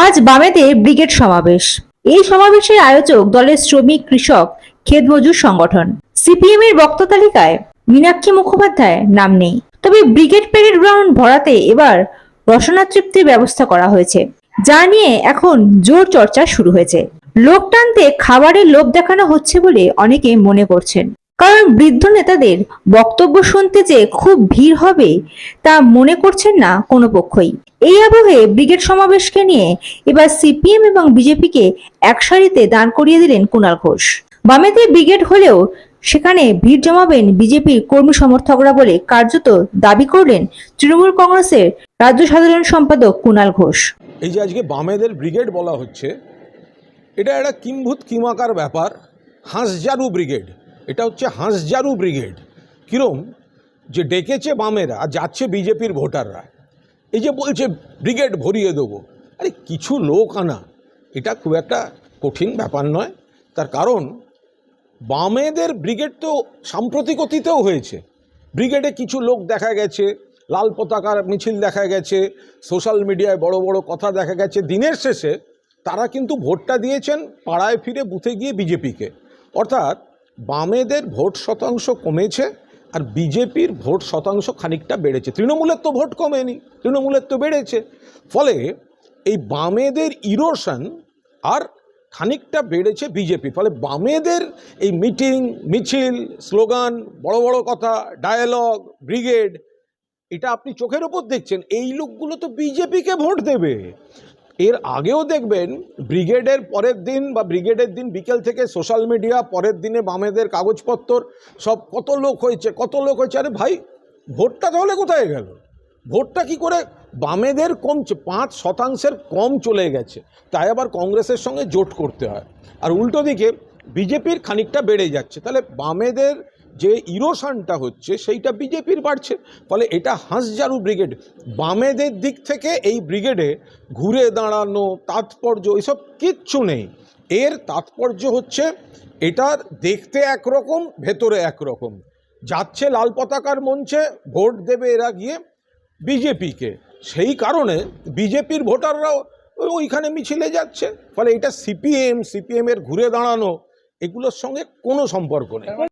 আজ বামেতে ব্রিগেড সমাবেশ। এই সমাবেশের আয়োজক দলের শ্রমিক, কৃষক খেত মজুর সংগঠন। সিপিএম এর বক্তা তালিকায় মীনাক্ষী মুখোপাধ্যায় নাম নেই। তবে ব্রিগেড প্যারেড গ্রাউন্ড ভরাতে এবার রসনা তৃপ্তির ব্যবস্থা করা হয়েছে, যা নিয়ে এখন জোর চর্চা শুরু হয়েছে। লোক টানতে খাবারের লোভ দেখানো হচ্ছে বলে অনেকে মনে করছেন। কারণ বৃদ্ধ নেতাদের বক্তব্য শুনতে যে খুব ভিড় হবে, তা মনে করছেন না কোনো পক্ষই। এই আবহে ব্রিগেড সমাবেশকে নিয়ে এবার সিপিএম এবং বিজেপিকে এক সারিতে দাঁড় করিয়ে দিলেন কুণাল ঘোষ। বামেতে ব্রিগেড হলেও সেখানে ভিড় জমাবেন বিজেপির কর্মী সমর্থকরা বলে কার্যত দাবি করলেন তৃণমূল কংগ্রেসের রাজ্য সাধারণ সম্পাদক কুণাল ঘোষ। এই যে আজকে বামেদের ব্রিগেড বলা হচ্ছে, এটা একটা কিম্ভূত কিমাকার ব্যাপার হাঁসজারু ব্রিগেড। এটা হচ্ছে হাঁসজারু ব্রিগেড। কিরম? যে ডেকেছে বামেরা যাচ্ছে বিজেপির ভোটাররা। এই যে বলছে, ব্রিগেড ভরিয়ে দেবো। আরে, কিছু লোক আনা, এটা খুব একটা কঠিন ব্যাপার নয়। তার কারণ, বামেদের ব্রিগেড তো সাম্প্রতিক অতীতেও হয়েছে। ব্রিগেডে কিছু লোক দেখা গেছে, লাল পতাকার মিছিল দেখা গেছে, সোশ্যাল মিডিয়ায় বড় বড় কথা দেখা গেছে। দিনের শেষে তারা কিন্তু ভোটটা দিয়েছেন পাড়ায় ফিরে বুথে গিয়ে বিজেপিকে। অর্থাৎ বামেদের ভোট শতাংশ কমেছে আর বিজেপির ভোট শতাংশ খানিকটা বেড়েছে। তৃণমূলের তো ভোট কমেনি, তৃণমূলের তো বেড়েছে। ফলে এই বামেদের ইরোশন আর খানিকটা বেড়েছে বিজেপি। ফলে বামেদের এই মিটিং মিছিল স্লোগান বড় বড় কথা ডায়ালগ ব্রিগেড এটা আপনি চোখের ওপর দেখছেন, এই লোকগুলো তো বিজেপিকে ভোট দেবে। এর আগেও দেখবেন, ব্রিগেডের পরের দিন বা ব্রিগেডের দিন বিকেল থেকে সোশ্যাল মিডিয়া, পরের দিনে বামেদের কাগজপত্র সব কত লোক হয়েছে, কত লোক হয়েছে, আরে ভাই, ভোটটা তাহলে কোথায় গেল? ভোটটা কি করে বামেদের কমছে, পাঁচ শতাংশের কম চলে গেছে, তাই আবার কংগ্রেসের সঙ্গে জোট করতে হয়। আর উল্টো দিকে, বিজেপির খানিকটা বেড়ে যাচ্ছে, তাহলে বামেদের যে ইরোশানটা হচ্ছে সেইটা বিজেপির বাড়ছে। ফলে এটা হাঁসজারু ব্রিগেড, বামেদের দিক থেকে এই ব্রিগেডে ঘুরে দাঁড়ানো, তাৎপর্য, এসব কিচ্ছু নেই। এর তাৎপর্য হচ্ছে, এটার দেখতে একরকম, ভেতরে একরকম। যাচ্ছে লাল পতাকার মঞ্চে, ভোট দেবে এরা গিয়ে বিজেপিকে। সেই কারণে বিজেপির ভোটাররাও ওইখানে মিছিলে যাচ্ছে। ফলে এটা সিপিএম, সিপিএমের ঘুরে দাঁড়ানো, এগুলোর সঙ্গে কোনো সম্পর্ক নেই।